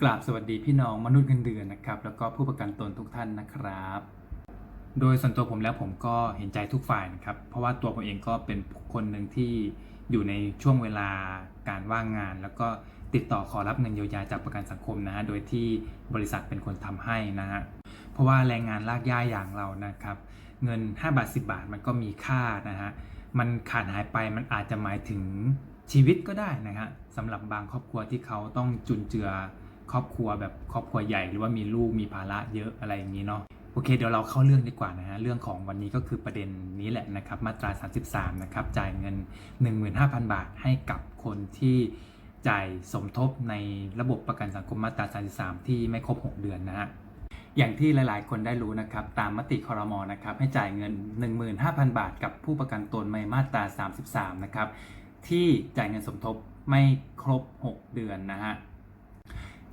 กราบสวัสดีพี่น้องมนุษย์เงินเดือนนะครับ แล้วก็ผู้ประกันตนทุกท่านนะครับ โดยส่วนตัวผมแล้วผมก็เห็นใจทุกฝ่ายนะครับ เพราะว่าตัวผมเองก็เป็นคนหนึ่งที่อยู่ในช่วงเวลาการว่างงาน แล้วก็ติดต่อขอรับเงินเยียวยาจากประกันสังคมนะฮะโดยที่บริษัทเป็นคนทำให้นะฮะเพราะว่าแรงงานลากย่าอย่างเรานะครับ เงิน 5 บาท 10 บาทมันก็มีค่านะฮะมันขาดหายไปมันอาจจะหมายถึงชีวิตก็ได้นะฮะสำหรับบางครอบครัวที่เขาต้องจุนเจือ ครอบครัวแบบครอบครัวใหญ่หรือว่ามีลูกมีภาระเยอะอะไรอย่างนี้เนาะโอเคเดี๋ยวเราเข้าเรื่องดีกว่านะฮะเรื่องของวันนี้ก็คือประเด็นนี้แหละนะครับมาตรา 33 นะครับจ่ายเงิน 15,000 บาทให้กับคนที่จ่ายสมทบในระบบประกันสังคมมาตรา 33 ที่ไม่ครบ 6 เดือนนะฮะอย่างที่หลาย ๆ คนได้รู้นะครับตามมติคอรมอนะครับให้จ่ายเงิน 15,000 บาท กับผู้ประกันตนในมาตรา 33 นะครับที่จ่ายเงินสมทบไม่ครบ 6 เดือนนะฮะ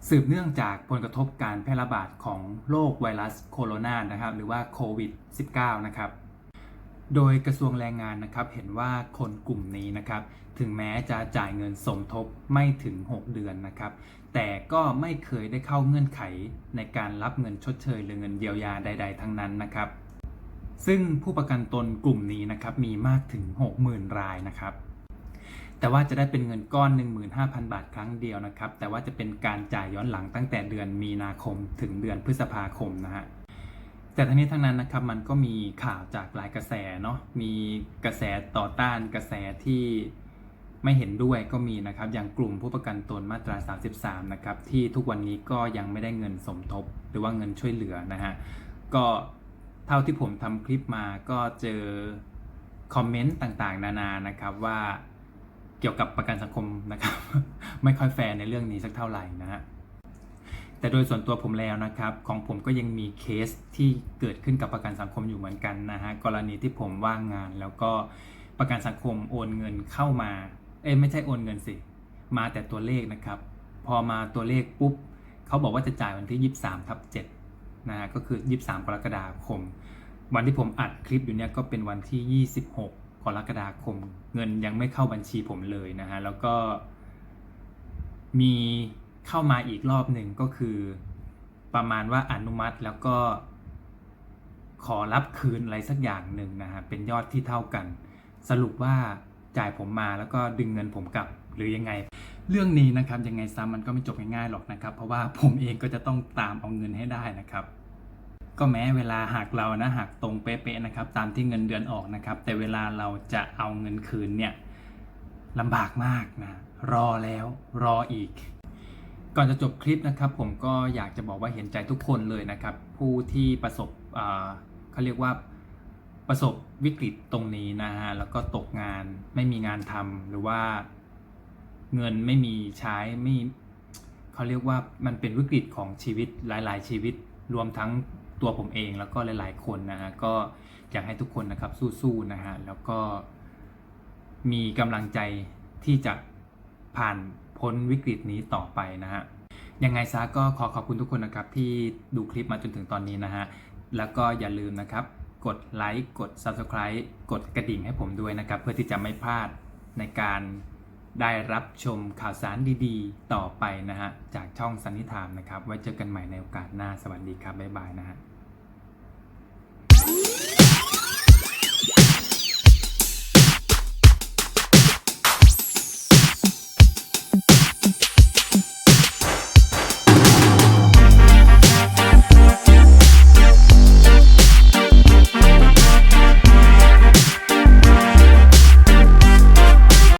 สืบเนื่องจากผลกระทบการแพร่ระบาดของโรคไวรัสโคโรนานะครับหรือว่าโควิด -19 นะครับ โดยกระทรวงแรงงานนะครับเห็นว่าคนกลุ่มนี้นะครับถึงแม้จะจ่ายเงินสมทบไม่ถึง 6 เดือนนะครับ แต่ก็ไม่เคยได้เข้าเงื่อนไขในการรับเงินชดเชยหรือเงินเยียวยาใด ๆ ทั้งนั้นนะครับ ซึ่งผู้ประกันตนกลุ่มนี้นะครับมีมากถึง 60,000 รายนะครับ แต่ว่าจะได้เป็นเงินก้อน 15,000 บาทครั้งเดียวนะครับ แต่ว่าจะเป็นการจ่ายย้อนหลังตั้งแต่เดือนมีนาคมถึงเดือนพฤษภาคมนะฮะแต่ทั้งนี้ทั้งนั้นนะครับมันก็มีข่าวจากหลายกระแสเนาะมีกระแสต่อต้านกระแสที่ไม่เห็นด้วยก็มีนะครับ อย่างกลุ่มผู้ประกันตนมาตรา 33 นะครับ ที่ทุกวันนี้ก็ยังไม่ได้เงินสมทบ หรือว่าเงินช่วยเหลือนะฮะก็เท่าที่ผมทำคลิปมาก็เจอคอมเมนต์ต่างๆ นานานะครับว่า เกี่ยวกับประกันสังคมนะครับ ไม่ค่อยแฟร์ในเรื่องนี้สักเท่าไหร่นะฮะแต่โดยส่วนตัวผมแล้วนะครับ ของผมก็ยังมีเคสที่เกิดขึ้นกับประกันสังคมอยู่เหมือนกันนะฮะกรณีที่ผมว่างงานแล้วก็ประกันสังคมโอนเงินเข้ามา เอ้ไม่ใช่โอนเงินสิ มาแต่ตัวเลขนะครับ พอมาตัวเลขปุ๊บเขาบอกว่าจะจ่ายวันที่ 23ทับ7นะฮะก็คือ 23 กรกฎาคม วันที่ผมอัดคลิปอยู่เนี่ยก็เป็นวันที่ 26 กรกฎาคมเงินยังไม่เข้าบัญชีผมเลยนะฮะแล้วก็มีเข้ามาอีกรอบหนึ่งก็คือ ประมาณว่าอนุมัติแล้วก็ขอรับคืนอะไรสักอย่างหนึ่งนะฮะเป็นยอดที่เท่ากัน สรุปว่าจ่ายผมมาแล้วก็ดึงเงินผมกลับหรือยังไง เรื่องนี้นะครับยังไงซ้ำมันก็ไม่จบง่ายๆหรอกนะครับ เพราะว่าผมเองก็จะต้องตามเอาเงินให้ได้นะครับ ก็แม้เวลาหักเรานะหักตรงเป๊ะๆนะครับตามที่เงินเดือนออกนะครับ แต่เวลาเราจะเอาเงินคืนเนี่ยลำบากมากนะรอแล้วรออีก ก่อนจะจบคลิปนะครับ ผมก็อยากจะบอกว่าเห็นใจทุกคนเลยนะครับ ผู้ที่ประสบเขาเรียกว่าประสบวิกฤตตรงนี้นะฮะแล้วก็ตกงานไม่มีงานทำหรือว่าเงินไม่มีใช้ไม่เขาเรียกว่ามันเป็นวิกฤตของชีวิตหลาย ๆ ชีวิตรวมทั้ง ตัวผมเองแล้วก็หลายๆ คนนะฮะก็อยากให้ทุกคนนะครับสู้ๆนะฮะแล้วก็มีกำลังใจที่จะผ่านพ้นวิกฤตนี้ต่อไปนะฮะยังไงซะก็ขอขอบคุณทุกคนนะครับที่ดูคลิปมาจนถึงตอนนี้นะฮะแล้วก็อย่าลืมนะครับ กดไลค์กด Subscribe กดกระดิ่งให้ผมด้วยนะครับ เพื่อที่จะไม่พลาดในการได้รับชมข่าวสารดีๆ ต่อไปนะฮะ จากช่องสันนิธานนะครับ ไว้เจอกันใหม่ในโอกาสหน้า สวัสดีครับ บ๊ายบายนะฮะ